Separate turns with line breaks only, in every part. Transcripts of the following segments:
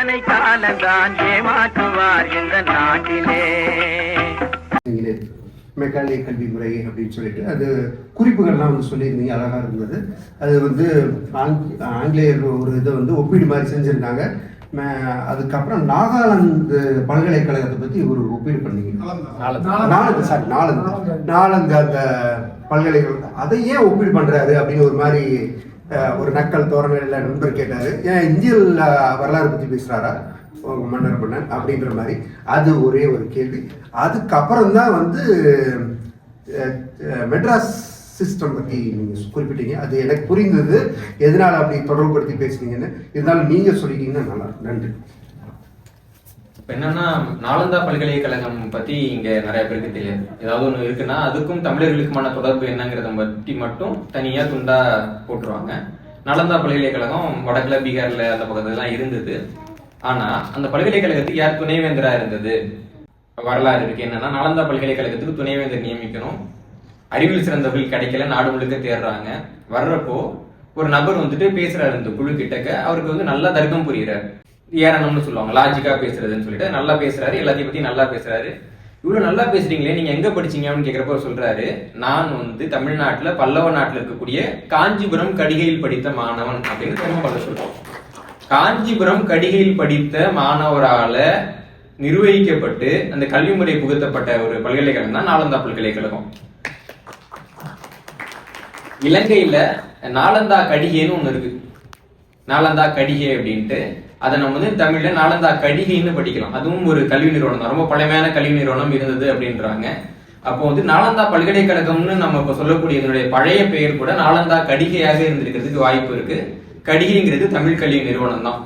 எத்தனை காலந்தான் ஏமாற்றுவார் இந்த நாட்டிலே.
மெக்கானிய கல்வி முறை அப்படின்னு சொல்லிட்டு அது குறிப்புகள்லாம் வந்து சொல்லியிருந்தீங்க அழகாக இருந்தது. அது வந்து ஆங்- ஆங்கிலேயர் ஒரு இதை வந்து ஒப்பீடு மாதிரி செஞ்சுருந்தாங்க. அதுக்கப்புறம் நாகாலாந்து பல்கலைக்கழகத்தை பற்றி ஒரு ஒப்பீடு பண்ணீங்க. நாலந்து. சாரி நாலந்து. நாலந்து அந்த பல்கலைக்கழகம் அதை ஏன் ஒப்பீடு பண்ணுறாரு அப்படின்னு ஒரு மாதிரி ஒரு நக்கல் தோரணையில் நண்பர் கேட்டார். ஏன் இந்தியல் வரலாறு பற்றி பேசுகிறாரா உங்கள் மன்னர் மன்னன் அப்படின்ற மாதிரி. அது ஒரே ஒரு கேள்வி. அதுக்கப்புறம் தான் வந்து மெட்ராஸ் சிஸ்டம் பற்றி நீங்கள் குறிப்பிட்டீங்க. அது எனக்கு புரிந்தது. எதனால் அப்படி தொடர்புபடுத்தி பேசுனீங்கன்னு. இருந்தாலும் நீங்கள் சொல்லிட்டீங்கன்னா நல்லா நன்றி.
இப்போ என்னன்னா நாலந்தா பல்கலைக்கழகம் பத்தி இங்க நிறைய பேருக்கு தெரியாது. ஏதாவது ஒண்ணு இருக்குன்னா அதுக்கும் தமிழர்களுக்குமான தொடர்பு என்னங்கிறத பத்தி மட்டும் தனியா துண்டா போட்டுருவாங்க. நாலந்தா பல்கலைக்கழகம் வடக்குல பீகார்ல அந்த பக்கத்துலாம் இருந்தது. ஆனா அந்த பல்கலைக்கழகத்துக்கு யார் துணைவேந்தரா இருந்தது? வரலாறு இருக்கு. என்னன்னா நாலந்தா பல்கலைக்கழகத்துக்கு துணைவேந்தர் நியமிக்கணும். அறிவியல் சிறந்தவர்கள் கிடைக்கல நாடு முழுக்க தேடுறாங்க வர்றப்போ ஒரு நபர் வந்துட்டு பேசுறாரு இந்த குழு கிட்டக்க அவருக்கு வந்து நல்லா தர்க்கம் புரியுறாரு. ஏறணும்னு சொல்லுவாங்க. லாஜிக்கா பேசுறதுன்னு சொல்லிட்டு நல்லா பேசுறாரு எல்லாத்தையும் பத்தி நல்லா பேசுறாரு. இவ்வளவு நல்லா பேசுறீங்களே நீங்க எங்க படிச்சீங்க அப்படின்னு கேக்குறப்ப சொல்றாரு நான் வந்து தமிழ்நாட்டுல பல்லவ நாட்டுல இருக்கக்கூடிய காஞ்சிபுரம் கடிகையில் படித்த மாணவன் அப்படின்னு திரும்ப சொல்றோம் காஞ்சிபுரம் கடிகையில் படித்த மாணவரால நிர்வகிக்கப்பட்டு அந்த கல்வி முறை புகுத்தப்பட்ட ஒரு பல்கலைக்கழகம் தான் நாலந்தா பல்கலைக்கழகம். இலங்கையில நாலந்தா கடிகைன்னு ஒண்ணு இருக்கு. நாலந்தா கடிகை அப்படின்ட்டு அதை நம்ம வந்து தமிழ்ல நாலந்தா கடிகைன்னு படிக்கலாம். அதுவும் ஒரு கல்வி நிறுவனம் தான். ரொம்ப பழமையான கல்வி நிறுவனம் இருந்தது அப்படின்றாங்க. அப்போ வந்து நாலந்தா பல்கலைக்கழகம்னு நம்ம இப்ப சொல்லக்கூடிய இதனுடைய பழைய பெயர் கூட நாலந்தா கடிகையாக இருந்திருக்கிறதுக்கு வாய்ப்பு இருக்கு. கடிகைங்கிறது தமிழ் கல்வி நிறுவனம் தான்.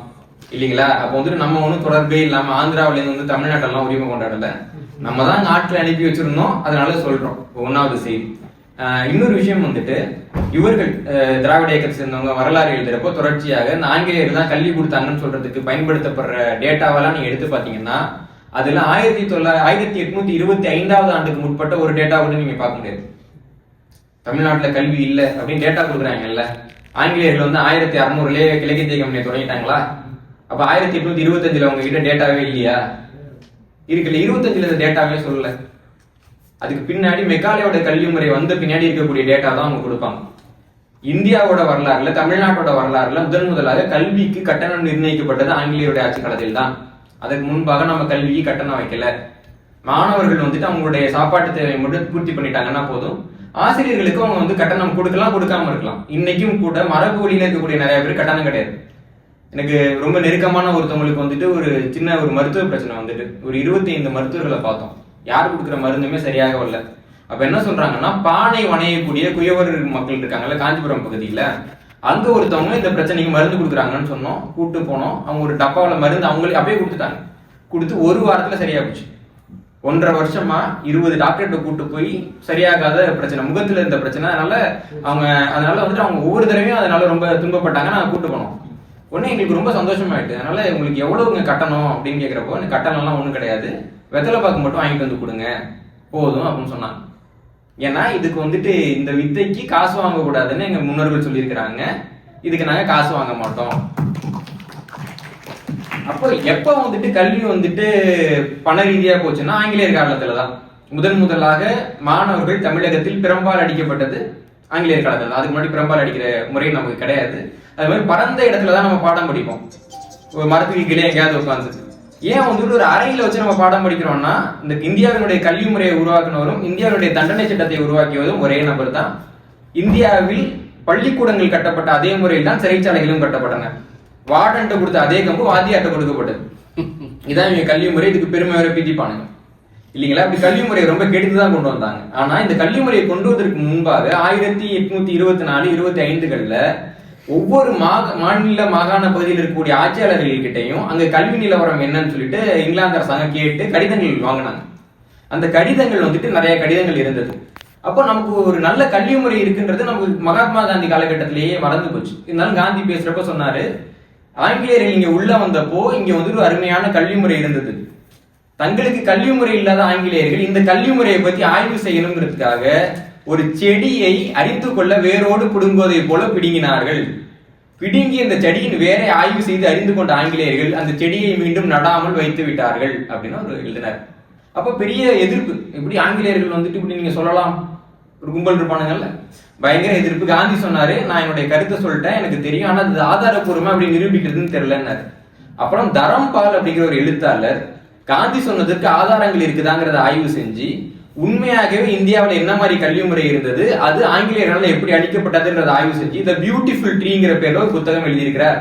இல்லைங்களா? அப்போ வந்துட்டு நம்ம ஒன்றும் தொடர்பே இல்லாம ஆந்திராவில இருந்து வந்து தமிழ்நாட்டெல்லாம் உரிமை கொண்டாடல. நம்ம தான் நாட்டுல அனுப்பி வச்சிருந்தோம். அதனால சொல்றோம். ஒன்னாவது செய்தி. இன்னொரு விஷயம் வந்துட்டு இவர்கள் திராவிட இயக்கத்தை சேர்ந்தவங்க வரலாறு எழுதுறப்போ தொடர்ச்சியாக இந்த ஆங்கிலேயர் தான் கல்வி கொடுத்தாங்கன்னு சொல்றதுக்கு பயன்படுத்தப்படுற டேட்டாவெல்லாம் நீங்க எடுத்து பாத்தீங்கன்னா அதுல ஆயிரத்தி தொள்ளாயிரத்தி ஆயிரத்தி எட்நூத்தி இருபத்தி ஐந்தாவது ஆண்டுக்கு முற்பட்ட ஒரு டேட்டா கூட நீங்க பார்க்க முடியாது. தமிழ்நாட்டுல கல்வி இல்ல அப்படின்னு டேட்டா கொடுக்குறாங்கல்ல. ஆங்கிலேயர்கள் வந்து ஆயிரத்தி அறுநூறுலயே கிழக்கு தேக்கம் தொடங்கிட்டாங்களா? அப்ப ஆயிரத்தி எட்நூத்தி இருபத்தஞ்சுல அவங்க கிட்ட டேட்டாவே இல்லையா? இருக்குல்ல இருபத்தஞ்சுல இந்த டேட்டாவே சொல்லலை. அதுக்கு பின்னாடி மெக்காலையோட கல்வி முறை வந்த பின்னாடி இருக்கக்கூடிய டேட்டா தான் அவங்க கொடுப்பாங்க. இந்தியாவோட வரலாறுல தமிழ்நாட்டோட வரலாறுல முதன் முதலாக கல்விக்கு கட்டணம் நிர்ணயிக்கப்பட்டது ஆங்கிலேயருடைய ஆட்சி காலத்தில் தான் அதற்கு முன்பாக நம்ம கல்விக்கு கட்டணம் வைக்கல. மாணவர்கள் வந்துட்டு அவங்களுடைய சாப்பாட்டு தேவையை மட்டும் பூர்த்தி பண்ணிட்டாங்கன்னா போதும். ஆசிரியர்களுக்கு அவங்க வந்து கட்டணம் கொடுக்கலாம் கொடுக்காம இருக்கலாம். இன்னைக்கும் கூட மரபு வழியில இருக்கக்கூடிய நிறைய பேர் கட்டணம் கிடையாது. எனக்கு ரொம்ப நெருக்கமான ஒருத்தவங்களுக்கு வந்துட்டு ஒரு சின்ன ஒரு மருத்துவ பிரச்சனை வந்துட்டு. ஒரு இருபத்தி ஐந்து மருத்துவர்களை பார்த்தோம். யார் கொடுக்குற மருந்துமே சரியாக வரல. அப்ப என்ன சொல்றாங்கன்னா பானை வணையக்கூடிய குயவர் மக்கள் இருக்காங்கல்ல காஞ்சிபுரம் பகுதியில அங்க ஒருத்தவங்க இந்த பிரச்சனைக்கு மருந்து கொடுக்குறாங்கன்னு சொன்னோம் கூட்டு போனோம். அவங்க ஒரு டப்பாவில் மருந்து அவங்களே அப்படியே கொடுத்துட்டாங்க. கொடுத்து ஒரு வாரத்துல சரியாக போச்சு ஒன்றரை வருஷமா இருபது டாக்டர்கிட்ட கூட்டு போய் சரியாகாத பிரச்சனை முகத்துல இருந்த பிரச்சனை. அதனால அவங்க அதனால வந்துட்டு அவங்க ஒவ்வொரு தடவையும் அதனால ரொம்ப துன்பப்பட்டாங்க. நாங்க கூட்டு போனோம். ஒன்று எங்களுக்கு ரொம்ப சந்தோஷமாயிட்டு அதனால உங்களுக்கு எவ்வளவுங்க கட்டணும் அப்படின்னு கேட்குறப்போ கட்டணம்லாம் ஒண்ணும் கிடையாது. வெத்தலை பாக்கு மட்டும் வாங்கிட்டு வந்து கொடுங்க. போதும் அப்படின்னு சொன்னாங்க ஏன்னா இதுக்கு வந்துட்டு இந்த வித்தைக்கு காசு வாங்க கூடாதுன்னு எங்க முன்னோர்கள் சொல்லியிருக்கிறாங்க. இதுக்கு நாங்க காசு வாங்க மாட்டோம். அப்போ எப்ப வந்துட்டு கல்வி வந்துட்டு பண ரீதியா போச்சுன்னா ஆங்கிலேயர் காலத்துல தான் முதன் முதலாக மாணவர்கள் தமிழகத்தில் பெரும்பால் அடிக்கப்பட்டது ஆங்கிலேயர் காலத்துல தான் அதுக்கு முன்னாடி பெரும்பால் அடிக்கிற முறை நமக்கு கிடையாது. அது மாதிரி பரந்த இடத்துல தான் நம்ம பாடம் படிப்போம். ஒரு மரத்துக்கு கீழே எங்கேயாவது உட்காந்து ஏன் வந்துட்டு ஒரு அறையில வச்சு நம்ம பாடம் படிக்கிறோம்னா இந்த இந்தியாவினுடைய கல்வி முறையை உருவாக்குனவரும் இந்தியாவினுடைய தண்டனை சட்டத்தை உருவாக்கியவரும் ஒரே நபர் தான். இந்தியாவில் பள்ளிக்கூடங்கள் கட்டப்பட்ட அதே முறையில் தான் சிறைச்சாலைகளும் கட்டப்பட்டன. வார்டன்ட்டு கொடுத்த அதே கம்பு வாத்தியாட்ட கொடுக்கப்பட்டது. இதான் இவங்க கல்வி முறை இதுக்கு பெருமை வர பீட்டிப்பானுங்க இல்லைங்களா? இப்படி கல்வி முறையை ரொம்ப கெடுத்து தான் கொண்டு வந்தாங்க. ஆனா இந்த கல்வி முறையை கொண்டு வந்ததற்கு முன்பாக ஆயிரத்தி எட்நூத்தி இருபத்தி நாலு இருபத்தி ஐந்துகள்ல ஒவ்வொரு மாக மாநில மாகாண பகுதியில் இருக்கக்கூடிய ஆட்சியாளர்கள்கிட்டையும் அங்க கல்வி நிலவரம் என்னன்னு சொல்லிட்டு இங்கிலாந்து அரசாங்கம் கேட்டு கடிதங்கள் வாங்கினாங்க. அந்த கடிதங்கள் வந்துட்டு நிறைய கடிதங்கள் இருந்தது. அப்போ நமக்கு ஒரு நல்ல கல்வி முறை இருக்குன்றது நமக்கு மகாத்மா காந்தி காலகட்டத்திலேயே மறந்து போச்சு. இருந்தாலும் காந்தி பேசுறப்ப சொன்னாரு ஆங்கிலேயர்கள் இங்க உள்ள வந்தப்போ இங்க வந்துட்டு ஒரு அருமையான கல்வி முறை இருந்தது. தங்களுக்கு கல்வி முறை இல்லாத ஆங்கிலேயர்கள் இந்த கல்வி முறையை பத்தி ஆய்வு செய்யணுங்கிறதுக்காக ஒரு செடியை அரித்து கொள்ள வேரோடு பிடுங்குவதை போல பிடுங்கினார்கள். பிடுங்கி அந்த செடியின் வேரை ஆய்வு செய்து அறிந்து கொண்ட ஆங்கிலேயர்கள் அந்த செடியை மீண்டும் நடாமல் வைத்து விட்டார்கள் அப்படின்னு ஒரு எழுதினார். அப்ப பெரிய எதிர்ப்பு. எப்படி ஆங்கிலேயர்கள் வந்துட்டு இப்படி நீங்க சொல்லலாம்? ஒரு கும்பல் இருப்பானுங்கல்ல? பயங்கர எதிர்ப்பு. காந்தி சொன்னாரு நான் என்னுடைய கருத்தை சொல்லிட்டேன் எனக்கு தெரியும் ஆனா அது ஆதாரப்பூர்வமா அப்படி நிரூபிக்கிறதுன்னு தெரியலன்னாரு. அப்புறம் தரம்பால் அப்படிங்கிற ஒரு எழுத்தாளர் காந்தி சொன்னதற்கு ஆதாரங்கள் இருக்குதாங்கிறத ஆய்வு செஞ்சு உண்மையாகவே இந்தியாவில் என்ன மாதிரி கல்வி முறை இருந்தது? அது ஆங்கிலேயர்களால் எப்படி அளிக்கப்பட்டதுன்றத ஆய்வு செஞ்சு த பியூட்டிஃபுல் ட்ரீங்கிற பேர்ல ஒரு புத்தகம் எழுதியிருக்கிறார்.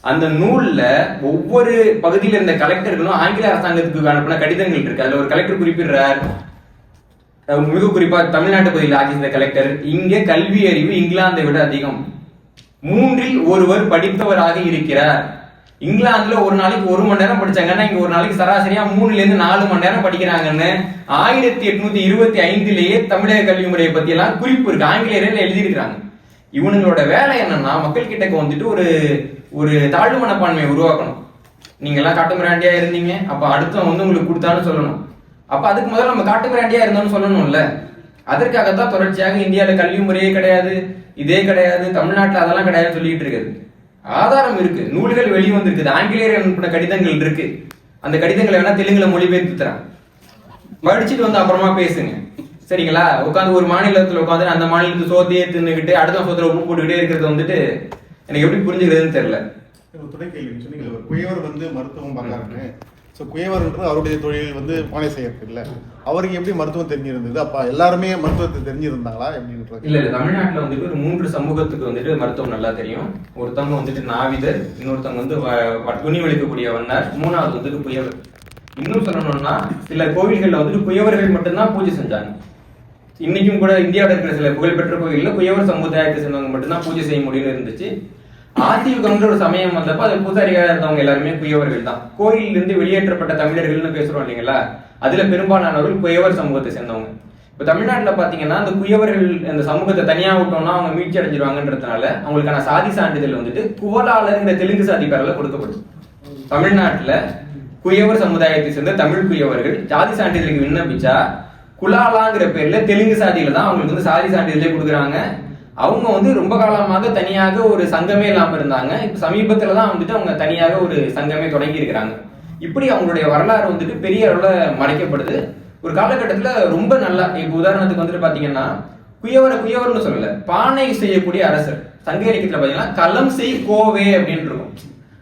அந்த நூல்ல ஒவ்வொரு பகுதியில் இருந்த கலெக்டர்களும் ஆங்கில அரசாங்கத்துக்கு அனுப்பின கடிதங்கள் இருக்கு. அதுல ஒரு கலெக்டர் குறிப்பிடுறார். மிக குறிப்பா தமிழ்நாட்டு பகுதியில் ஆட்சி செய்த கலெக்டர் இங்கே கல்வி அறிவு இங்கிலாந்தை விட அதிகம். மூன்றில் ஒருவர் படித்தவராக இருக்கிறார். இங்கிலாந்துல ஒரு நாளைக்கு ஒரு மணி நேரம் படிச்சாங்கன்னா இங்க ஒரு நாளைக்கு சராசரியா மூணுல இருந்து நாலு மணி நேரம் படிக்கிறாங்கன்னு ஆயிரத்தி எட்நூத்தி இருபத்தி ஐந்துலேயே தமிழக கல்வி முறையை பத்தி எல்லாம் குறிப்பு இருக்கு. ஆங்கிலேயர்கள் எழுதியிருக்கிறாங்க. இவனுங்களோட வேலை என்னன்னா மக்கள் கிட்ட வந்துட்டு ஒரு ஒரு தாழ்வு மனப்பான்மையை உருவாக்கணும். நீங்க எல்லாம் காட்டுமிராண்டியா இருந்தீங்க. அப்ப அடுத்தவன் வந்து உங்களுக்கு கொடுத்தான்னு சொல்லணும். அப்ப அதுக்கு முதல்ல நம்ம காட்டுமிராண்டியா இருந்தோம்னு சொல்லணும்ல. அதற்காகத்தான் தொடர்ச்சியாக இந்தியாவில் கல்வி முறையே கிடையாது இதே கிடையாது தமிழ்நாட்டில் அதெல்லாம் கிடையாதுன்னு சொல்லிட்டு இருக்குது ஆதாரம் இருக்கு. நூல்கள் வெளியே வந்திருக்குது ஆங்கிலேயர் அனுப்பின கடிதங்கள் இருக்கு. அந்த கடிதங்களை வேணா தெலுங்குல மொழிபெயர்த்து தரேன் படிச்சுட்டு வந்து அப்புறமா பேசுங்க. சரிங்களா? உட்காந்து ஒரு மாநிலத்துல உட்காந்து அந்த மாநிலத்து சோத்தையே தின்னுக்கிட்டு அடுத்த சோத்துல உப்பு போட்டுக்கிட்டே இருக்கிறது வந்துட்டு எனக்கு எப்படி புரிஞ்சுக்கிறதுன்னு தெரியல.
ஒரு துணை கேள்வி சொன்னீங்க ஒரு குயவர் வந்து மருத்துவம் பண்ணாருன்னு ஸோ குயவர்ன்றது அவருடைய தொழில் வந்து பானை செய்யறது இல்லை அவருக்கு எப்படி மருத்துவம் தெரிஞ்சிருந்தது? அப்போ எல்லாருமே மருத்துவத்தை தெரிஞ்சிருந்தாங்களா? எப்படின்றது?
இல்லை இல்லை. தமிழ்நாட்டில் வந்துட்டு ஒரு மூன்று சமூகத்துக்கு வந்துட்டு மருத்துவம் நல்லா தெரியும். ஒருத்தவங்க வந்துட்டு நாவிதர் இன்னொருத்தவங்க வந்து வ- துணி வலிக்கக்கூடிய வண்ணர். மூணாவது வந்துட்டு புயவர். இன்னும் சொல்லணும்னா சில கோவில்களில் வந்துட்டு புயவர்கள் மட்டும்தான் பூஜை செஞ்சாங்க. இன்னைக்கும் கூட இந்தியாவில் இருக்கிற சில புகழ்பெற்ற கோயில்ல குயவர் சமுதாயத்தை சேர்ந்தவங்க மட்டும்தான் பூஜை செய்ய முடியும்னு இருந்துச்சு. ஆதியுகம்ன்ற ஒரு சமயம் வந்தப்ப அது பூசாரியாக இருந்தவங்க எல்லாருமே குயவர்கள் தான். கோயிலில் இருந்து வெளியேற்றப்பட்ட தமிழர்கள்னு பேசுறோம் இல்லைங்களா? அதுல பெரும்பாலானவர்கள் குயவர் சமூகத்தை சேர்ந்தவங்க. இப்ப தமிழ்நாட்டுல பாத்தீங்கன்னா அந்த குயவர்கள் அந்த சமூகத்தை தனியா விட்டோம்னா அவங்க மீட்சி அடைஞ்சிருவாங்கன்றதுனால அவங்களுக்கான சாதி சான்றிதழ் வந்துட்டு குவலாளர்ங்கிற தெலுங்கு சாதி கொடுக்கப்படும் தமிழ்நாட்டுல குயவர் சமுதாயத்தை சேர்ந்த தமிழ் குயவர்கள் ஜாதி சான்றிதழுக்கு விண்ணப்பிச்சா குலாலாங்கிற பேர்ல தெலுங்கு சாதியில தான் அவங்களுக்கு வந்து சாதி சான்றிதழே கொடுக்குறாங்க. அவங்க வந்து ரொம்ப காலமாக தனியாக ஒரு சங்கமே இல்லாமல் இருந்தாங்க. இப்போ சமீபத்தில் தான் வந்துட்டு அவங்க தனியாக ஒரு சங்கமே தொடங்கி இருக்கிறாங்க. இப்படி அவங்களுடைய வரலாறு வந்துட்டு பெரிய அளவில் மறைக்கப்படுது. ஒரு காலகட்டத்தில் ரொம்ப நல்லா இப்போ உதாரணத்துக்கு வந்துட்டு பார்த்தீங்கன்னா குயவரை குயவர்னு சொல்லல பானை செய்யக்கூடிய அரசர். சங்க இலக்கியத்தில் பார்த்தீங்கன்னா களம் செய் கோவே அப்படின்னு இருக்கும்.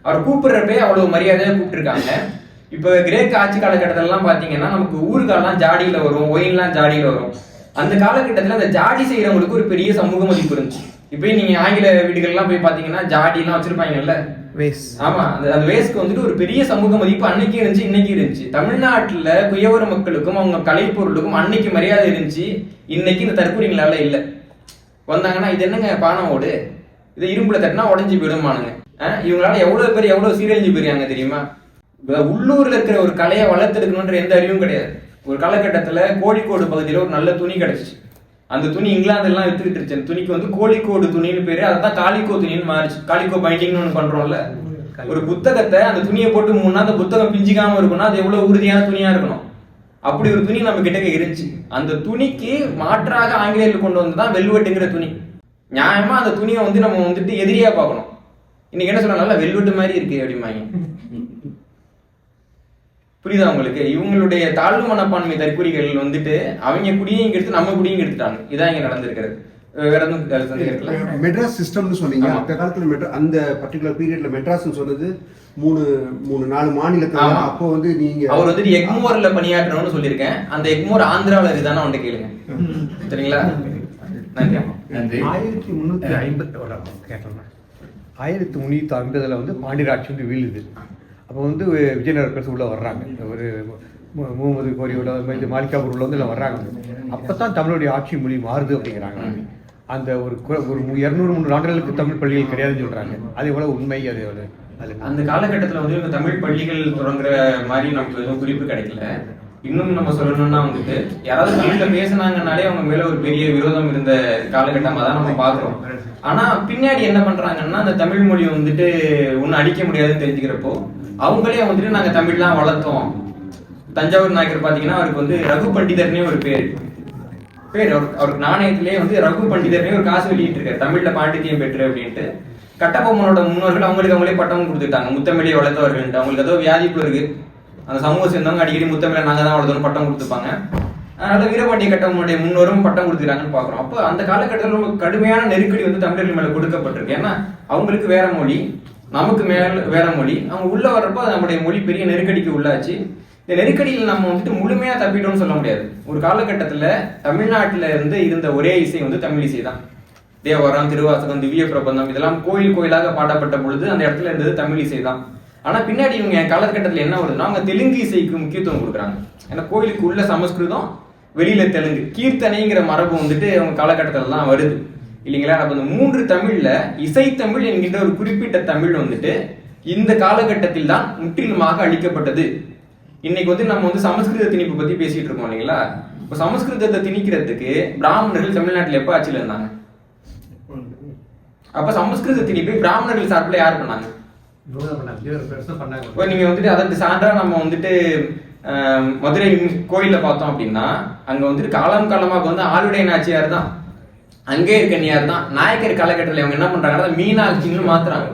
அவர் கூப்பிடுறப்பே அவ்வளவு மரியாதையாக கூப்பிட்டுருக்காங்க. இப்போ கிரேக்க ஆட்சி காலகட்டத்திலலாம் பார்த்தீங்கன்னா நமக்கு ஊருக்காலாம் ஜாடியில் வரும் ஒயின்லாம் ஜாடியில் வரும். அந்த காலகட்டத்துல அந்த ஜாடி செய்யறவங்களுக்கு ஒரு பெரிய சமூக மதிப்பு இருந்துச்சு. இப்போ நீங்க ஆங்கில வீடுகள்லாம் போய் பாத்தீங்கன்னா ஜாடி எல்லாம் வச்சிருப்பாங்கல்ல?
வேஸ்.
ஆமா அந்த அந்த வேஸ்க்கு வந்துட்டு ஒரு பெரிய சமூக மதிப்பு அன்னைக்கு இருந்துச்சு இன்னைக்கு இருந்துச்சு. தமிழ்நாட்டுல குயவர் மக்களுக்கும் அவங்க கலைப்பொருளுக்கும் அன்னைக்கு மரியாதை இருந்துச்சு இன்னைக்கு இந்த தற்கொலைங்களால இல்ல. வந்தாங்கன்னா இது என்னங்க பானை ஓடு? இது இரும்புல தட்டினா உடஞ்சி போயிடுமானுங்க இவங்களால எவ்வளவு பேர் எவ்வளவு சீரழிஞ்சு போயிருக்காங்க தெரியுமா? உள்ளூர்ல இருக்கிற ஒரு கலையை வளர்த்தெடுக்கணுன்ற எந்த அறிவும் கிடையாது. ஒரு காலகட்டத்தில் கோழிக்கோடு பகுதியில் ஒரு நல்ல துணி கிடச்சிச்சு. அந்த துணி இங்கிலாந்து எல்லாம் வித்துக்கிட்டு இருந்துச்சு. அந்த துணிக்கு வந்து கோழிக்கோடு துணின்னு பேரு. அதான் காலிக்கோ துணின்னு மாறிச்சு. காலிக்கோ பைண்டிங்னு ஒன்று பண்ணுறோம்ல ஒரு புத்தகத்தை அந்த துணியை போட்டு மூணா அந்த புத்தகம் பிஞ்சிக்காம இருக்கணும்னா அது எவ்வளவு உறுதியான துணியா இருக்கணும். அப்படி ஒரு துணி நம்ம கிட்ட இருந்துச்சு. அந்த துணிக்கு மாற்றாக ஆங்கிலேயர்கள் கொண்டு வந்து தான் வெல்வெட்டுங்கிற துணி. நியாயமா அந்த துணியை வந்து நம்ம வந்துட்டு எதிரியா பார்க்கணும். இன்னைக்கு என்ன சொல்றாங்க? வெல்வெட்டு மாதிரி இருக்கு அப்படிமாங்க புரியுதா உங்களுக்கு? இவங்களுடைய தாழ்வு மனப்பான்மை தற்கொலைகள் வந்துட்டு அவங்க குடியையும் கெடுத்து நம்ம குடியும் கெடுத்துட்டாங்க. இதான் இங்க நடந்திருக்கிறது. வேற எதுவும் வேற சந்தேகம் இருக்குல்ல
மெட்ராஸ் சிஸ்டம்னு சொன்னீங்க. அந்த காலத்துல மெட்ரா அந்த பர்டிகுலர் பீரியட்ல மெட்ராஸ்னு சொன்னது மூணு மூணு நாலு மாநிலத்துல. அப்போ வந்து நீங்க
அவர் வந்துட்டு எக்மோர்ல பணியாற்றணும்னு சொல்லியிருக்கேன். அந்த எக்மோர் ஆந்திராவில் இருக்குதானே அவன்கிட்ட கேளுங்க. சரிங்களா? நன்றி.
ஆயிரத்தி முந்நூற்றி ஐம்பத்தி ஆயிரத்தி முந்நூற்றி ஐம்பதில் வந்து பாண்டியராட்சி வந்து வீழுது. அப்போ வந்து விஜயநகர் பேச உள்ள வர்றாங்க. ஒரு முகமது கோரியோட இது மாலிகாபூர் உள்ள வந்து வர்றாங்க. அப்போ தான் தமிழுடைய ஆட்சி மொழி மாறுது அப்படிங்கிறாங்க. அந்த ஒரு ஒரு இரநூறு முந்நூறு ஆண்டுகளுக்கு தமிழ் பள்ளிகள் கிடையாதுன்னு சொல்கிறாங்க அது போல உண்மை அது
அந்த காலகட்டத்துல வந்து இந்த தமிழ் பள்ளிகள் தொடங்குற மாதிரி நமக்கு எதுவும் குறிப்பு கிடைக்கல. இன்னும் நம்ம சொல்லணும்னா வந்துட்டு யாராவது தமிழ்ல பேசினாங்கனாலே அவங்க மேல ஒரு பெரிய விரோதம் இருந்த காலகட்டமா தான் நம்ம பாக்குறோம் ஆனா பின்னாடி என்ன பண்றாங்கன்னா அந்த தமிழ் மொழியை வந்துட்டு ஒன்னும் அடிக்க முடியாதுன்னு தெரிஞ்சுக்கிறப்போ அவங்களே வந்துட்டு நாங்க தமிழ்லாம் வளர்த்தோம். தஞ்சாவூர் நாயக்கர் பாத்தீங்கன்னா அவருக்கு வந்து ரகு பண்டிதர்னே ஒரு பேர். பேர் அவர் அவருக்கு நாணயத்திலே வந்து ரகு பண்டிதர்னே ஒரு காசு வெளியிட்டு இருக்காரு தமிழ்ல பாண்டித்யம் பெற்று அப்படின்ட்டு. கட்டபொம்மனோட முன்னோர்கள் அவங்களுக்கு அவங்களே பட்டம் கொடுத்துட்டாங்க. முத்தமிழை வளர்த்தவர்கள் அவங்களுக்கு ஏதோ வியாதிப்பு இருக்கு. அந்த சமூகம் சேர்ந்தவங்க அடிக்கடி முத்தமிழை நாங்கள் தான் வளர்த்தோம் பட்டம் கொடுத்துப்பாங்க. அதனால வீரபாண்டிய கட்டபொம்மனுடைய முன்னோரும் பட்டம் கொடுத்துருக்காங்கன்னு பாக்குறோம். அப்போ அந்த காலகட்டத்தில் ரொம்ப கடுமையான நெருக்கடி வந்து தமிழர்கள் மேல கொடுக்கப்பட்டிருக்கு. ஏன்னா அவங்களுக்கு வேற மொழி. நமக்கு மேல வேற மொழி. அவங்க உள்ள வர்றப்போ நம்முடைய மொழி பெரிய நெருக்கடிக்கு உள்ளாச்சு. இந்த நெருக்கடியில் நம்ம வந்துட்டு முழுமையா தப்பிட்டோம்னு சொல்ல முடியாது. ஒரு காலகட்டத்துல தமிழ்நாட்டுல இருந்து இருந்த ஒரே இசை வந்து தமிழ் இசை தான். தேவாரம் திருவாசகம் திவ்ய பிரபந்தம் இதெல்லாம் கோயில் கோயிலாக பாடப்பட்ட பொழுது அந்த இடத்துல இருந்தது தமிழ் இசை தான். ஆனா பின்னாடி இவங்க காலகட்டத்தில் என்ன வருதுன்னா அவங்க தெலுங்கு இசைக்கு முக்கியத்துவம் கொடுக்குறாங்க. ஏன்னா கோயிலுக்கு உள்ள சமஸ்கிருதம் வெளியில தெலுங்கு. கீர்த்தனைங்கிற மரபு வந்துட்டு அவங்க காலகட்டத்தில் தான் வருது. இல்லைங்களா? அப்போ இந்த மூன்று தமிழ்ல இசைத்தமிழ் என்கின்ற ஒரு குறிப்பிட்ட தமிழ் வந்துட்டு இந்த காலகட்டத்தில் தான் முற்றிலுமாக அழிக்கப்பட்டது. இன்னைக்கு வந்து நம்ம வந்து சமஸ்கிருத திணிப்பு பத்தி பேசிட்டு இருக்கோம் இல்லைங்களா? இப்ப சமஸ்கிருதத்தை திணிக்கிறதுக்கு பிராமணர்கள் தமிழ்நாட்டில் எப்ப ஆட்சியில் இருந்தாங்க? அப்ப சமஸ்கிருத திணிப்பை பிராமணர்கள் சார்பில் யார் பண்ணாங்க? இப்போ நீங்க வந்துட்டு அதற்கு சான்றா நம்ம வந்துட்டு மதுரை கோயிலில் பார்த்தோம் அப்படின்னா அங்க வந்துட்டு காலம் காலமாக வந்து ஆளுடைய நாச்சியார் தான். அங்கே தான். நாயக்கர் காலகட்டத்தில் இவங்க என்ன பண்றாங்கன்னா அதை மீனாட்சின்னு மாத்துறாங்க.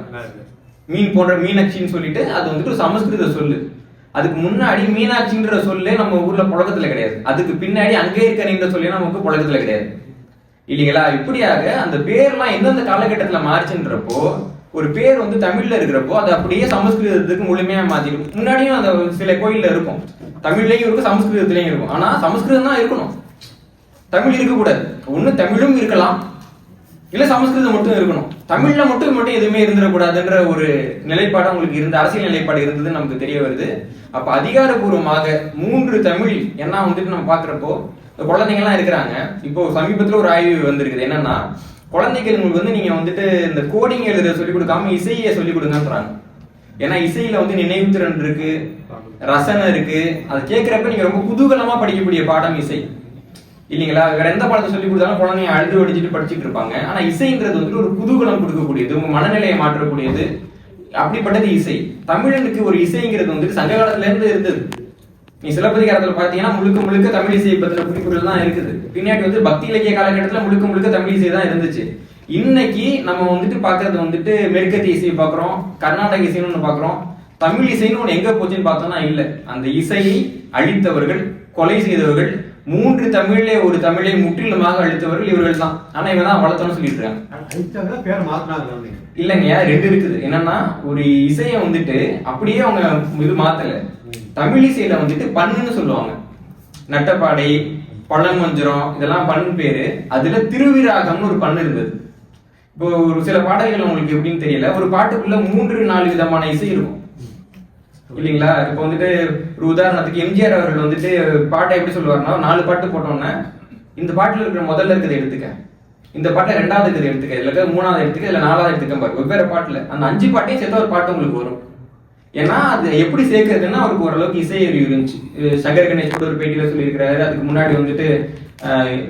மீன் போன்ற மீனாட்சின்னு சொல்லிட்டு அது வந்துட்டு ஒரு சமஸ்கிருத சொல்லு. அதுக்கு முன்னாடி மீனாட்சின்ற சொல்லே நம்ம ஊர்ல புழக்கத்துல கிடையாது. அதுக்கு பின்னாடி அங்கே சொல்லி சொல்லே நமக்கு புழக்கத்துல கிடையாது. இல்லைங்களா? இப்படியாக அந்த பேர்லாம் எந்தெந்த காலகட்டத்துல மாறிச்சுன்றப்போ ஒரு பேர் வந்து தமிழ்ல இருக்கிறப்போ அது அப்படியே சமஸ்கிருதத்துக்கு முழுமையா மாத்திடும். முன்னாடியும் அந்த சில கோயில்ல இருக்கும். தமிழ்லயும் இருக்கும் சமஸ்கிருதத்திலயும் இருக்கும். ஆனா சமஸ்கிருதம் தான் இருக்கணும். தமிழ் இருக்கக்கூடாது. ஒன்று தமிழும் இருக்கலாம். இல்லை சமஸ்கிருதம் மட்டும் இருக்கணும். தமிழ்ல மட்டும் மட்டும் எதுவுமே இருந்துடக்கூடாதுன்ற ஒரு நிலைப்பாடு அவங்களுக்கு இருந்த அரசியல் நிலைப்பாடு இருந்தது நமக்கு தெரிய வருது. அப்ப அதிகாரப்பூர்வமாக மூன்று தமிழ் என்ன வந்துட்டு நம்ம பாக்குறப்போ இந்த இருக்கிறாங்க. இப்போ சமீபத்துல ஒரு ஆய்வு வந்திருக்குது. என்னன்னா குழந்தைகளுக்கு வந்து நீங்க வந்துட்டு இந்த கோடிங் எழுத சொல்லி கொடுக்காம இசையை சொல்லி கொடுங்கன்றாங்க ஏன்னா இசையில வந்து நினைவுத்திறன் இருக்கு ரசனை இருக்கு. அதை கேட்கிறப்ப நீங்க ரொம்ப குதூகலமா படிக்கக்கூடிய பாடம் இசை. இல்லைங்களா? வேற எந்த பாடத்தை சொல்லி கொடுத்தாலும் குழந்தைங்க அழுது வடிச்சிட்டு படிச்சுட்டு இருப்பாங்க. ஆனா இசைன்றது வந்துட்டு ஒரு குதூகலம் கொடுக்கக்கூடியது உங்க மனநிலையை மாற்றக்கூடியது. அப்படிப்பட்டது இசை. தமிழனுக்கு ஒரு இசைங்கிறது வந்துட்டு சங்க காலத்துல இருந்து இருந்தது. நீ சிலப்பதிகாரத்துல பாத்தீங்கன்னா முழுக்க முழுக்க தமிழ் இசையை பத்தின குறிப்புகள் தான் இருக்குது. பின்னாடி வந்து பக்தி இலக்கிய காலகட்டத்துல முழுக்க முழுக்க தமிழ் இசை தான் இருந்துச்சு. இன்னைக்கு நம்ம வந்துட்டு பாக்குறது வந்துட்டு மேற்கத்திய இசையை பாக்குறோம் கர்நாடக இசைன்னு ஒண்ணு பாக்குறோம். தமிழ் இசைன்னு ஒண்ணு எங்க போச்சுன்னு பார்த்தோம்னா இல்ல. அந்த இசையை அழித்தவர்கள் கொலை செய்தவர்கள் மூன்று தமிழே ஒரு தமிழை முற்றிலுமாக அழித்தவர்கள் இவர்கள் தான் ஆனா இவன் தான் வளர்த்தோம்னு சொல்லிட்டு இருக்காங்க
பேர் மாத்தினாங்க
இல்லைங்க ரெண்டு இருக்குது. என்னன்னா ஒரு இசையை வந்துட்டு அப்படியே அவங்க இது மாத்தல. தமிழ் இசையில வந்துட்டு பண்ணுன்னு சொல்லுவாங்க. நட்டப்பாடை பழமஞ்சரம் இதெல்லாம் பண் பேரு. அதுல திருவிராகம்னு ஒரு பண்ணு இருந்தது. இப்போ ஒரு சில பாடல்கள் உங்களுக்கு எப்படின்னு தெரியல. ஒரு பாட்டுக்குள்ள மூன்று நாலு விதமான இசை இருக்கும். இல்லைங்களா? இப்போ வந்துட்டு ஒரு உதாரணத்துக்கு எம்ஜிஆர் அவர்கள் வந்துட்டு பாட்டை எப்படி சொல்லுவாருன்னா நாலு பாட்டு போட்டோன்னே இந்த பாட்டுல இருக்கிற முதல்ல இருக்கிறத எடுத்துக்க. இந்த பாட்டை ரெண்டாவது இருக்கிறத எடுத்துக்க. இல்லை மூணாவது எடுத்துக்க இல்ல நாலாவது எடுத்துக்க பாரு. வெவ்வேறு பாட்டுல. அந்த அஞ்சு பாட்டையும் சேர்த்து ஒரு பாட்டு உங்களுக்கு வரும். ஏன்னா அது எப்படி சேர்க்கறதுன்னா அவருக்கு ஓரளவுக்கு இசை அறிவு இருந்துச்சு சங்கர் கணேஷ் கூட ஒரு பேட்டியில சொல்லியிருக்கிறாரு. அதுக்கு முன்னாடி வந்துட்டு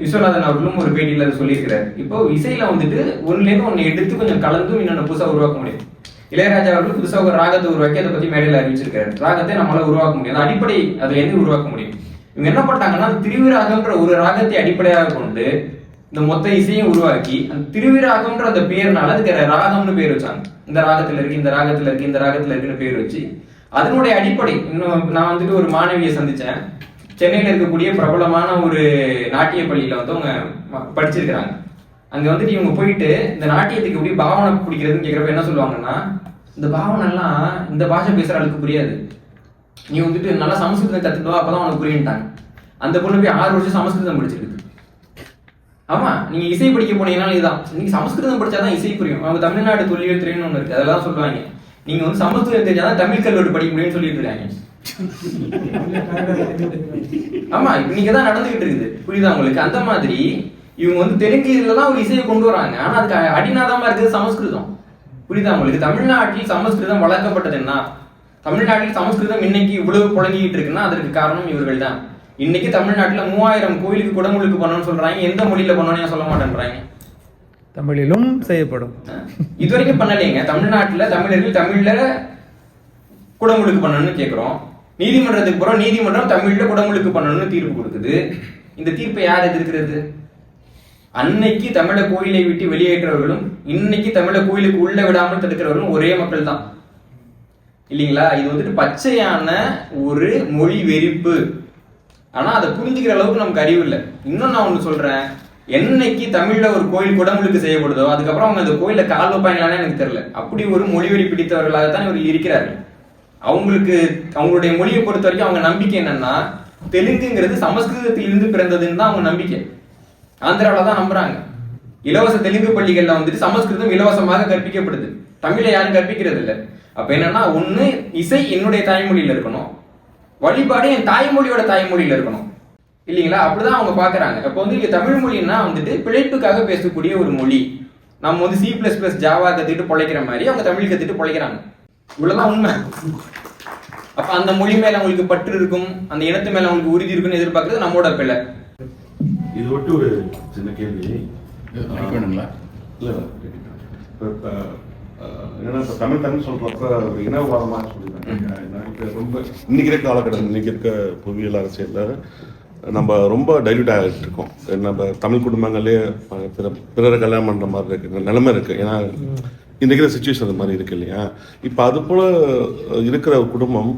விஸ்வநாதன் அவர்களும் ஒரு பேட்டியில அதை சொல்லியிருக்கிறாரு. இப்போ இசையில வந்துட்டு ஒன்னுலேருந்து ஒன்னு எடுத்து கொஞ்சம் கலந்தும் இன்னொன்னு புதுசா உருவாக்க முடியும். இளையராஜா அவர்கள் புதுசாக ஒரு ராகத்தை உருவாக்கி அதை பத்தி மேடையில் அறிவிச்சிருக்காரு. ராகத்தை நம்மளால உருவாக்க முடியும் அடிப்படை அதுல இருந்து உருவாக்க முடியும். இவங்க என்ன பண்ணாங்கன்னா திருவிராகம்ன்ற ஒரு ராகத்தை அடிப்படையாக கொண்டு இந்த மொத்த இசையும் உருவாக்கி அந்த திருவிராகம்ன்ற அந்த பேர்னால அதுக்கு ராகம்னு பேர் வச்சாங்க. இந்த ராகத்துல இருக்கு இந்த ராகத்துல இருக்கு இந்த ராகத்துல இருக்குன்னு பேர் வச்சு அதனுடைய அடிப்படை இன்னும் நான் வந்துட்டு ஒரு மாணவியை சந்திச்சேன். சென்னையில இருக்கக்கூடிய பிரபலமான ஒரு நாட்டிய பள்ளியில வந்து அவங்க ம- படிச்சிருக்கிறாங்க. அங்க வந்துட்டு இவங்க போயிட்டு இந்த நாட்டியத்துக்கு எப்படி பாவனை பிடிக்கிறதுன்னு கேக்குறப்ப என்ன சொல்லுவாங்கன்னா இந்த பாவனைலாம் இந்த பாஷை பேசுற ஆளுக்கு புரியாது. நீ வந்துட்டு நல்லா சமஸ்கிருதம் கத்துக்கோ அப்பதான் உனக்கு புரியுன்ட்டாங்க அந்த பொண்ணு போய் ஆறு வருஷம் சமஸ்கிருதம் படிச்சிருக்கு ஆமா நீங்க இசை படிக்க போனீங்கன்னா இதுதான். நீங்க சமஸ்கிருதம் படிச்சாதான் இசை புரியும். அவங்க தமிழ்நாடு தொழில் துறைன்னு ஒண்ணு இருக்கு அதெல்லாம் சொல்லுவாங்க. நீங்க வந்து சமஸ்கிருதம் தெரிஞ்சாதான் தமிழ் கல்லூரி படிக்க முடியும்னு சொல்லிட்டு இருக்காங்க. ஆமா இன்னைக்கு தான் நடந்துகிட்டு இருக்குது. புரியுதா உங்களுக்கு? அந்த மாதிரி இவங்க வந்து தெலுங்குல தான் ஒரு இசையை கொண்டு வராங்க. ஆனா அதுக்கு அடிநாதமா இருக்குது சமஸ்கிருதம். புரியுதா உங்களுக்கு? தமிழ்நாட்டில் சமஸ்கிருதம் வளர்க்கப்பட்டது என்ன? தமிழ்நாட்டில் சமஸ்கிருதம் இன்னைக்கு இவ்வளவு புழங்கிட்டு இருக்குன்னா அதற்கு காரணம் இவர்கள் தான் இன்னைக்கு தமிழ்நாட்டுல மூவாயிரம் கோயிலுக்கு குடமுழுக்கு பண்ணணும்னு சொல்றாங்க. எந்த மொழியில பண்ணணும்னு சொல்ல மாட்டேன்றாங்க?
தமிழிலும் செய்யப்படும்.
இது வரைக்கும் பண்ணலைங்க. தமிழ்நாட்டுல தமிழர்கள் தமிழ்ல குடமுழுக்கு பண்ணணும்னு கேக்குறோம். நீதிமன்றத்துக்கு போறோம். நீதிமன்றம் தமிழ்ல குடமுழுக்கு பண்ணணும்னு தீர்ப்பு கொடுக்குது. இந்த தீர்ப்பை யார் எதிர்க்கிறது? அன்னைக்கு தமிழை கோயிலை விட்டு வெளியேற்றவர்களும் இன்னைக்கு தமிழை கோயிலுக்கு உள்ள விடாமல் தடுக்கிறவர்களும் ஒரே மக்கள் தான் இல்லைங்களா? இது வந்துட்டு பச்சையான ஒரு மொழி வெறிப்பு. ஆனா அதை புரிஞ்சுக்கிற அளவுக்கு நமக்கு அறிவு இல்லை. இன்னும் நான் ஒண்ணு சொல்றேன். என்னைக்கு தமிழ்ல ஒரு கோயில் குடமுழுக்கு செய்யப்படுதோ அதுக்கப்புறம் அவங்க அந்த கோயில கால் வைப்பாங்களான்னு எனக்கு தெரியல. அப்படி ஒரு மொழி வெறி பிடித்தவர்களாகத்தான் இவர்கள் இருக்கிறார்கள். அவங்களுக்கு அவங்களுடைய மொழியை பொறுத்த வரைக்கும் அவங்க நம்பிக்கை என்னன்னா தெலுங்குங்கிறது சமஸ்கிருதத்திலிருந்து பிறந்ததுன்னு தான் அவங்க நம்பிக்கை. ஆந்திராவில் தான் நம்புறாங்க. இலவச தெலுங்கு பள்ளிகளில் வந்துட்டு சமஸ்கிருதம் இலவசமாக கற்பிக்கப்படுது. தமிழை யாரும் கற்பிக்கிறது இல்லை அப்ப என்னன்னா ஒண்ணு இசை என்னுடைய தாய்மொழியில இருக்கணும். வழிபாடு என் தாய்மொழியோட தாய்மொழியில இருக்கணும். இல்லைங்களா? அப்படிதான் அவங்க பாக்குறாங்க. அப்போ வந்து இங்க தமிழ் மொழின்னா வந்துட்டு பிழைப்புக்காக பேசக்கூடிய ஒரு மொழி. நம்ம வந்து சி பிளஸ் பிளஸ் ஜாவா கத்துக்கிட்டு பிழைக்கிற மாதிரி அவங்க தமிழ் கத்துட்டு பிழைக்கிறாங்க. இவ்வளவுதான் உண்மை. அப்ப அந்த மொழி மேல அவங்களுக்கு பற்று இருக்கும். அந்த இனத்து மேல அவங்களுக்கு உறுதி இருக்குன்னு எதிர்பார்க்கறது நம்மளோட பிள்ளை
இது ஒட்டி ஒரு சின்ன கேள்வி.
வேணுங்களா?
இல்ல. இப்ப, இப்ப, அஹ், என்னன்னா இப்ப தமிழ் தமிழ் சொல்றப்ப ஒரு இனவாதமா சொல்லிடுறாங்க ரொம்ப இன்னைக்கு இருக்க காலகட்டம் இன்னைக்கு இருக்க புவியியல் அரசியல்ல நம்ம ரொம்ப டைல்யூட் ஆகிட்டு இருக்கோம். நம்ம தமிழ் குடும்பங்களே பிற பிறரை கல்யாணம் பண்ற மாதிரி இருக்கு நிலைமை இருக்கு. ஏன்னா இன்னைக்கு சுச்சுவேஷன் அது மாதிரி இருக்கு இல்லையா? இப்ப அது போல இருக்கிற ஒரு குடும்பம்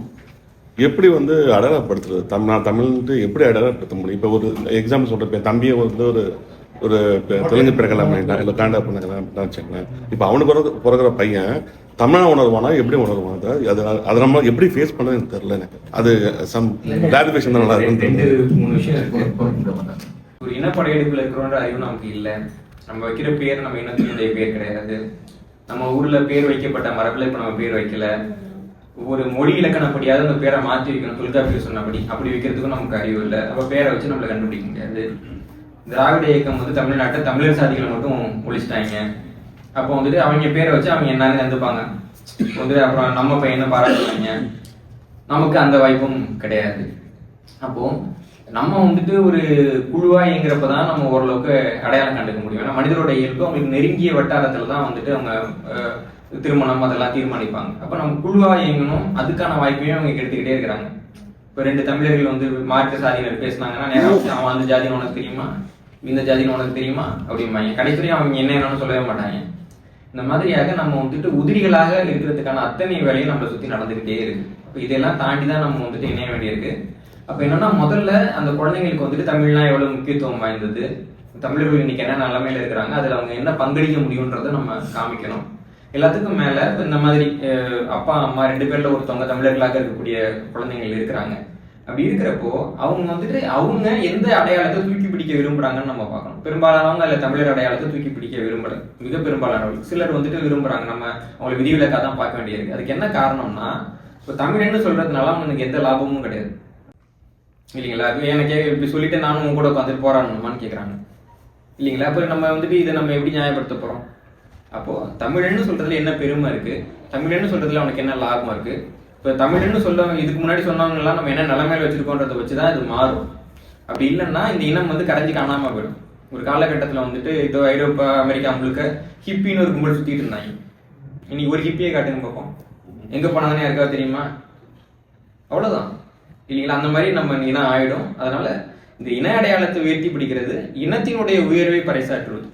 எப்படி வந்து அடையாளப்படுத்துறது? தமிழ் நான் தமிழ்ன்ட்டு எப்படி அடையாளப்படுத்த முடியும்? இப்போ ஒரு எக்ஸாம்பிள் சொல்கிறேன் தம்பியை வந்து ஒரு ஒரு தெலுங்கு பிற கல்யாணம் பண்ணிட்டான் இல்லை காண்டா பண்ணிட்டான்னு வச்சுக்கோங்களேன். இப்போ அவனுக்கு பிறகு பிறகுற பையன் தமிழா உணர்வானா எப்படி உணர்வான்? அதை அது அதை நம்ம எப்படி ஃபேஸ் பண்ண எனக்கு தெரியல எனக்கு. அது சம் கிளாரிஃபிகேஷன் தான் நல்லா
ரெண்டு
இருக்குன்னு
மூணு விஷயம் இருக்கு. ஒரு இனப்படையெடுப்புல இருக்கிறோன்ற அறிவு நமக்கு இல்ல. நம்ம வைக்கிற பேர் நம்ம இனத்தினுடைய பேர் கிடையாது. நம்ம ஊர்ல பேர் வைக்கப்பட்ட மரபுல இப்ப நம்ம பேர் வைக்கல. ஒரு மொழி இலக்கணப்படியாவது அந்த பேரை மாற்றி வைக்கணும் தொல்காப்பியர் சொன்னபடி. அப்படி வைக்கிறதுக்கும் நமக்கு அறிவு இல்லை. அப்ப பேரை வச்சு நம்மள கண்டுபிடிக்க முடியாது. திராவிட இயக்கம் வந்து தமிழ்நாட்டை தமிழர் சாதிகளை மட்டும் ஒழிச்சிட்டாங்க. அப்போ வந்துட்டு அவங்க பேரை வச்சு அவங்க என்னன்னு இருந்துப்பாங்க வந்துட்டு அப்புறம் நம்ம பையனை பாராட்டுவாங்க. நமக்கு அந்த வாய்ப்பும் கிடையாது. அப்போ நம்ம வந்துட்டு ஒரு குழுவா இயங்குறப்ப தான் நம்ம ஓரளவுக்கு அடையாளம் கண்டுக்க முடியும். ஏன்னா மனிதரோட இயல்பு அவங்களுக்கு நெருங்கிய வட்டாரத்துல தான் வந்துட்டு அவங்க திருமணம் அதெல்லாம் தீர்மானிப்பாங்க. அப்ப நம்ம குழுவா இயங்கணும். அதுக்கான வாய்ப்பையும் அவங்க எடுத்துக்கிட்டே இருக்கிறாங்க. இப்ப ரெண்டு தமிழர்கள் வந்து மாற்று சாதியினர் பேசினாங்கன்னா நேரம் அவன் அந்த ஜாதின்னு உனக்கு தெரியுமா? இந்த ஜாதின்னு உனக்கு தெரியுமா? அப்படிம்பாங்க. கடைசியும் அவங்க என்ன என்னன்னு சொல்லவே மாட்டாங்க. இந்த மாதிரியாக நம்ம வந்துட்டு உதிரிகளாக இருக்கிறதுக்கான அத்தனை வேலையும் நம்மளை சுத்தி நடந்துகிட்டே இருக்கு. அப்ப இதெல்லாம் தாண்டி தான் நம்ம வந்துட்டு இணைய வேண்டியிருக்கு. அப்ப என்னன்னா முதல்ல அந்த குழந்தைங்களுக்கு வந்துட்டு தமிழ்னா எவ்வளவு முக்கியத்துவம் வாய்ந்தது? தமிழர்கள் இன்னைக்கு என்ன நிலைமையில இருக்கிறாங்க? அதுல அவங்க என்ன பங்களிக்க முடியுன்றதை நம்ம காமிக்கணும். எல்லாத்துக்கும் மேல இந்த மாதிரி அப்பா அம்மா ரெண்டு பேர்ல ஒருத்தவங்க தமிழர்களாக இருக்கக்கூடிய குழந்தைகள் இருக்கிறாங்க. அப்படி இருக்கிறப்போ அவங்க வந்துட்டு அவங்க எந்த அடையாளத்தை தூக்கி பிடிக்க விரும்புறாங்கன்னு நம்ம பார்க்கணும். பெரும்பாலானவங்க அதில் தமிழர் அடையாளத்தை தூக்கி பிடிக்க விரும்பல மிக பெரும்பாலானவர்கள் சிலர் வந்துட்டு விரும்புறாங்க நம்ம அவங்களை விதிவிலக்காக தான் பார்க்க வேண்டியிருக்கு. அதுக்கு என்ன காரணம்னா இப்போ தமிழ்னு சொல்றதுனால அவனுக்கு எந்த லாபமும் கிடையாது. இல்லைங்களா? எனக்கு இப்படி சொல்லிட்டு நானும் உங்க கூட உட்காந்துட்டு போராடணுமான்னு கேட்குறாங்க இல்லைங்களா? அப்புறம் நம்ம வந்துட்டு இதை நம்ம எப்படி நியாயப்படுத்த போறோம்? அப்போது தமிழன்னு சொல்கிறதுல என்ன பெருமை இருக்குது தமிழன்னு சொல்கிறதுல அவனுக்கு என்ன லாபம் இருக்குது இப்போ தமிழன்னு சொல்ல இதுக்கு முன்னாடி சொன்னவங்கலாம் நம்ம என்ன நிலைமையில வச்சு தான் இது மாறும். அப்படி இல்லைன்னா இந்த இனம் வந்து கரைஞ்சி காணாமல் போயிடும். ஒரு காலகட்டத்தில் வந்துட்டு இதோ ஐரோப்பா அமெரிக்கா முழுக்க ஹிப்பின்னு ஒரு கும்பல் சுற்றிட்டு இருந்தாங்க. இன்னைக்கு ஒரு ஹிப்பியை காட்டுங்க பார்ப்போம். எங்கே போனாங்கன்னு யாருக்காவது தெரியுமா? அவ்வளோதான் இல்லைங்களா? அந்த மாதிரி நம்ம இனம் ஆயிடும். அதனால இந்த இன அடையாளத்தை உயர்த்தி பிடிக்கிறது இனத்தினுடைய உயர்வை பறைசாற்றுவது.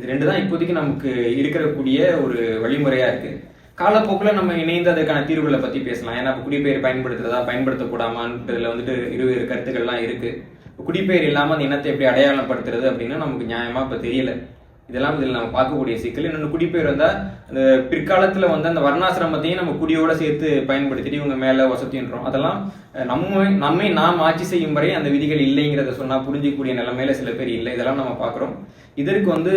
இது ரெண்டு தான் இப்போதைக்கு நமக்கு இருக்கக்கூடிய ஒரு வழிமுறையா இருக்கு. காலப்போக்கில் நம்ம இணைந்து அதற்கான தீர்வுகளை பத்தி பேசலாம். ஏன்னா இப்போ குடிப்பெயர் பயன்படுத்துறதா பயன்படுத்தக்கூடாமான்றதுல வந்துட்டு இருவேறு கருத்துக்கள்லாம் இருக்கு. குடிப்பெயர் இல்லாமல் அந்த இனத்தை எப்படி அடையாளப்படுத்துறது அப்படின்னா நமக்கு நியாயமா இப்ப தெரியல. இதெல்லாம் இதில் நம்ம பார்க்கக்கூடிய சிக்கல். இன்னொன்று குடிபெயர் வந்தால் அந்த பிற்காலத்தில் வந்து அந்த வர்ணாசிரமத்தையும் நம்ம குடியோட சேர்த்து பயன்படுத்திட்டு இவங்க மேலே வசத்தின்றோம் அதெல்லாம் நம்ம நம்மை நாம் ஆட்சி செய்யும் வரை அந்த விதிகள் இல்லைங்கிறத சொன்னால் புரிஞ்சிக்கக்கூடிய நிலைமையில சில பேர் இல்லை. இதெல்லாம் நம்ம பார்க்குறோம். இதற்கு வந்து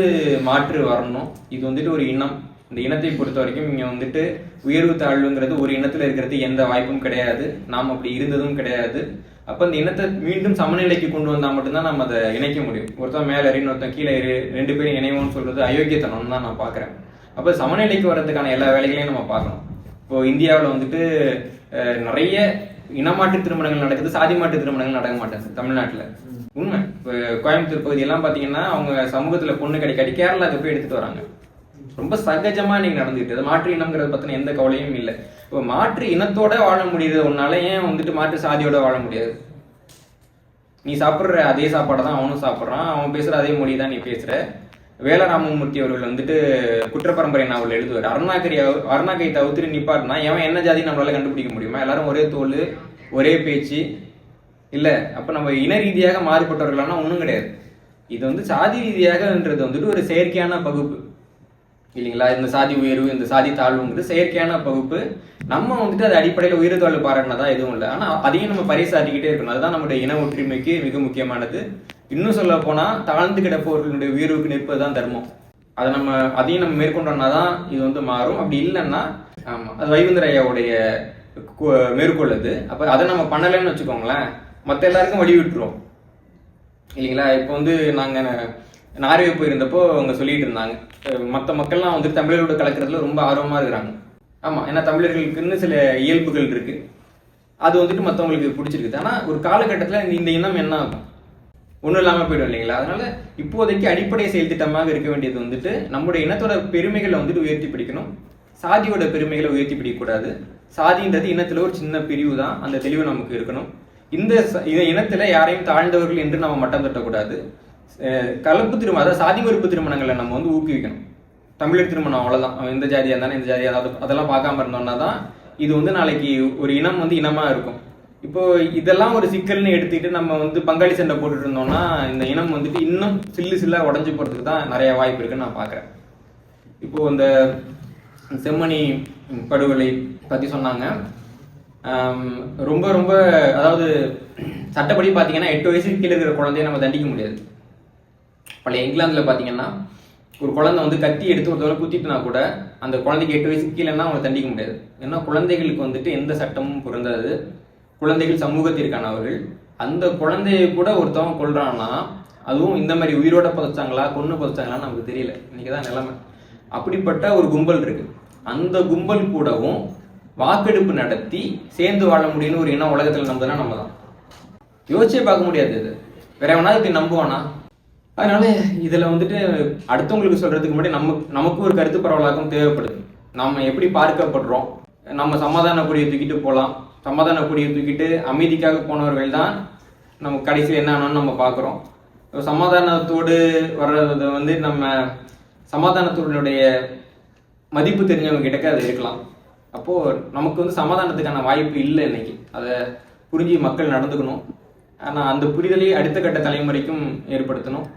மாற்று வரணும். இது வந்துட்டு ஒரு இனம். இந்த இனத்தை பொறுத்த வரைக்கும் இங்கே வந்துட்டு உயர்வு தாழ்வுங்கிறது ஒரு இனத்தில் இருக்கிறது எந்த வாய்ப்பும் கிடையாது. நாம் அப்படி இருந்ததும் கிடையாது. அப்போ இந்த இனத்தை மீண்டும் சமநிலைக்கு கொண்டு வந்தால் மட்டும்தான் நம்ம அதை இணைக்க முடியும். ஒருத்தன் மேலே ஏறி இன்னொருத்தன் கீழே எறி ரெண்டு பேரும் இணைவோம்னு சொல்றது அயோக்கியத்தனம் தான் நான் பாக்குறேன் அப்போ சமநிலைக்கு வர்றதுக்கான எல்லா வேலைகளையும் நம்ம பார்க்கணும். இப்போ இந்தியாவுல வந்துட்டு நிறைய இனமாட்டு திருமணங்கள் நடக்குது சாதி மாட்டு திருமணங்கள் நடக்க மாட்டேங்குது தமிழ்நாட்டுல. உண்மை. இப்போ கோயம்புத்தூர் பகுதியெல்லாம் பார்த்தீங்கன்னா அவங்க சமூகத்துல பொண்ணு கிடைக்காடி கேரளாவுக்கு போய் எடுத்துட்டு வராங்க. ரொம்ப சகஜமா நீங்கள் நடந்துட்டு அது மாற்று இனம்ங்கிறத பத்தின எந்த கவலையும் இல்லை. இப்போ மாற்று இனத்தோட வாழ முடியுது. உன்னால ஏன் வந்துட்டு மாற்று சாதியோட வாழ முடியாது? நீ சாப்பிட்ற அதே சாப்பாடை தான் அவனும் சாப்பிட்றான். அவன் பேசுகிற அதே மொழி தான் நீ பேசுற. வேலராமமூர்த்தி அவர்கள் வந்துட்டு குற்றப்பரம்பரை நாவல் எழுதுவார். அருணாக்கரி அருணாக்கை தவிர்த்து நிப்பாட்டினா எவன் என்ன ஜாதி நம்மளால கண்டுபிடிக்க முடியுமா? எல்லாரும் ஒரே தோல் ஒரே பேச்சு. இல்லை அப்போ நம்ம இன ரீதியாக மாறுபட்டவர்களானா ஒன்றும் கிடையாது. இது வந்து சாதி ரீதியாகன்றது வந்துட்டு ஒரு செயற்கையான பகுப்பு. இல்லைங்களா? இந்த சாதி உயர்வு இந்த சாதி தாழ்வுங்கிறது செயற்கையான பகுப்பு நம்ம வந்துட்டு அது அடிப்படையில் உயர்வு தாழ்வு பாராட்டினதா எதுவும் இல்லை. ஆனால் அதையும் நம்ம பறைசாட்டிக்கிட்டே இருக்கணும். அதுதான் நம்முடைய இன ஒற்றுமைக்கு மிக முக்கியமானது. இன்னும் சொல்ல போனால் தாழ்ந்து கிடப்பவர்களுடைய உயர்வுக்கு நிற்பதுதான் தர்மம். அதை நம்ம அதையும் நம்ம மேற்கொண்டோம்னா தான் இது வந்து மாறும். அப்படி இல்லைன்னா ஆமாம் அது வைகுந்தர் ஐயாவுடைய கு- அப்போ அது. அதை நம்ம பண்ணலைன்னு வச்சுக்கோங்களேன் மற்ற எல்லாருக்கும் வழி விட்டுரும் இல்லைங்களா? இப்போ வந்து நாங்கள் நார்வே போயிருந்தப்போ அவங்க சொல்லிட்டு இருந்தாங்க. மற்ற மக்கள்லாம் வந்து தமிழர்களோட கலக்கிறதுல ரொம்ப ஆர்வமாக இருக்கிறாங்க. ஆமாம் ஏன்னா தமிழர்களுக்குன்னு சில இயல்புகள் இருக்கு. அது வந்துட்டு மற்றவங்களுக்கு பிடிச்சிருக்குது. ஆனால் ஒரு காலகட்டத்தில் இந்த இனம் என்ன ஆகும்? ஒன்றும் இல்லாமல் போயிடும் இல்லைங்களா? அதனால இப்போதைக்கு அடிப்படை செயல் திட்டமாக இருக்க வேண்டியது வந்துட்டு நம்முடைய இனத்தோட பெருமைகளை வந்துட்டு உயர்த்தி பிடிக்கணும். சாதியோட பெருமைகளை உயர்த்தி பிடிக்கக்கூடாது. சாதின்றது இனத்தில் ஒரு சின்ன பிரிவு தான். அந்த தெளிவு நமக்கு இருக்கணும். இந்த இனத்தில் இந்த யாரையும் தாழ்ந்தவர்கள் என்று நம்ம மட்டம் தட்டக்கூடாது. கலப்பு திருமணம் அதாவது சாதி மறுப்பு திருமணங்களை நம்ம வந்து ஊக்குவிக்கணும். தமிழர் திருமணம் அவ்வளோதான் அவன் எந்த ஜாதியாக இருந்தாலும் இந்த ஜாதியாக அதாவது அதெல்லாம் பார்க்காம இருந்தோம்னா தான் இது வந்து நாளைக்கு ஒரு இனம் வந்து இனமாக இருக்கும். இப்போ இதெல்லாம் ஒரு சிக்கல்னு எடுத்துக்கிட்டு நம்ம வந்து பங்காளி சண்டை போட்டுட்டு இருந்தோம்னா இந்த இனம் வந்துட்டு இன்னும் சில்லு சில்லாக உடஞ்சி போகிறதுக்கு தான் நிறைய வாய்ப்பு இருக்குன்னு நான் பார்க்குறேன். இப்போது இந்த செம்மணி படுகொலை பற்றி சொன்னாங்க. ரொம்ப ரொம்ப அதாவது சட்டப்படி பார்த்தீங்கன்னா எட்டு வயசுக்கு கீழே இருக்கிற குழந்தைய நம்ம தண்டிக்க முடியாது. பழைய இங்கிலாந்துல பார்த்தீங்கன்னா ஒரு குழந்தை வந்து கத்தி எடுத்து ஒருத்தவரை குத்திட்டுனா கூட அந்த குழந்தைக்கு எட்டு வயசுக்கு கீழேன்னா அவங்களை தண்டிக்க முடியாது. ஏன்னா குழந்தைகளுக்கு வந்துட்டு எந்த சட்டமும் பொருந்தாது. குழந்தைகள் சமூகத்திற்கானவர்கள் அந்த குழந்தையை கூட ஒருத்தவன் கொள்றான்னா அதுவும் இந்த மாதிரி உயிரோட புதைச்சாங்களா கொன்று புதைச்சாங்களான்னு நமக்கு தெரியல. இன்னைக்கு தான் நிலைமை. அப்படிப்பட்ட ஒரு கும்பல் இருக்கு. அந்த கும்பல் கூடவும் வாக்கெடுப்பு நடத்தி சேர்ந்து வாழ முடியும்னு ஒரு இனம் உலகத்துல நம்புதுன்னா நம்ம தான் யோசிச்சே பார்க்க முடியாது இது. வேற எவனாவது இப்படி நம்புவானா? அதனால இதுல வந்துட்டு அடுத்தவங்களுக்கு சொல்றதுக்கு முன்னாடி நம்ம நமக்கு ஒரு கருத்து பரவலாக்கம் தேவைப்படுது. நம்ம எப்படி பார்க்கப்படுறோம்? நம்ம சமாதான கொடியை தூக்கிட்டு போகலாம் சமாதான கொடியை தூக்கிட்டு அமைதிக்காக போனவர்கள் தான் நம்ம கடைசியில் என்ன நம்ம பார்க்குறோம். சமாதானத்தோடு வர்றது வந்து நம்ம சமாதானத்தோடைய மதிப்பு தெரிஞ்சவங்க கிட்டக்க அது இருக்கலாம். அப்போது நமக்கு வந்து சமாதானத்துக்கான வாய்ப்பு இல்லை இன்னைக்கு. அதை புரிஞ்சு மக்கள் நடந்துக்கணும். ஆனால் அந்த புரிதலை அடுத்த கட்ட தலைமுறைக்கும் ஏற்படுத்தணும்.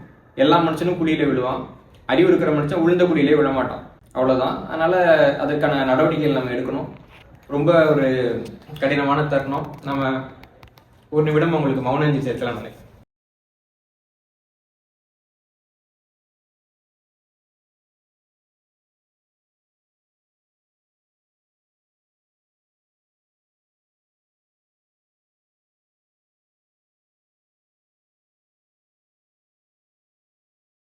எல்லா மனுஷனும் குழியில விழுவான். அறிவு இருக்கிற மனுஷன் உளுந்த குழியிலே விழ மாட்டான் அவ்வளவுதான். அதனால அதுக்கான நடவடிக்கைகள் நம்ம எடுக்கணும். ரொம்ப ஒரு கடினமான தருணம். நம்ம ஒரு நிமிடம் உங்களுக்கு மௌனஞ்சி சேர்க்கலாம் நினைக்கிறேன்.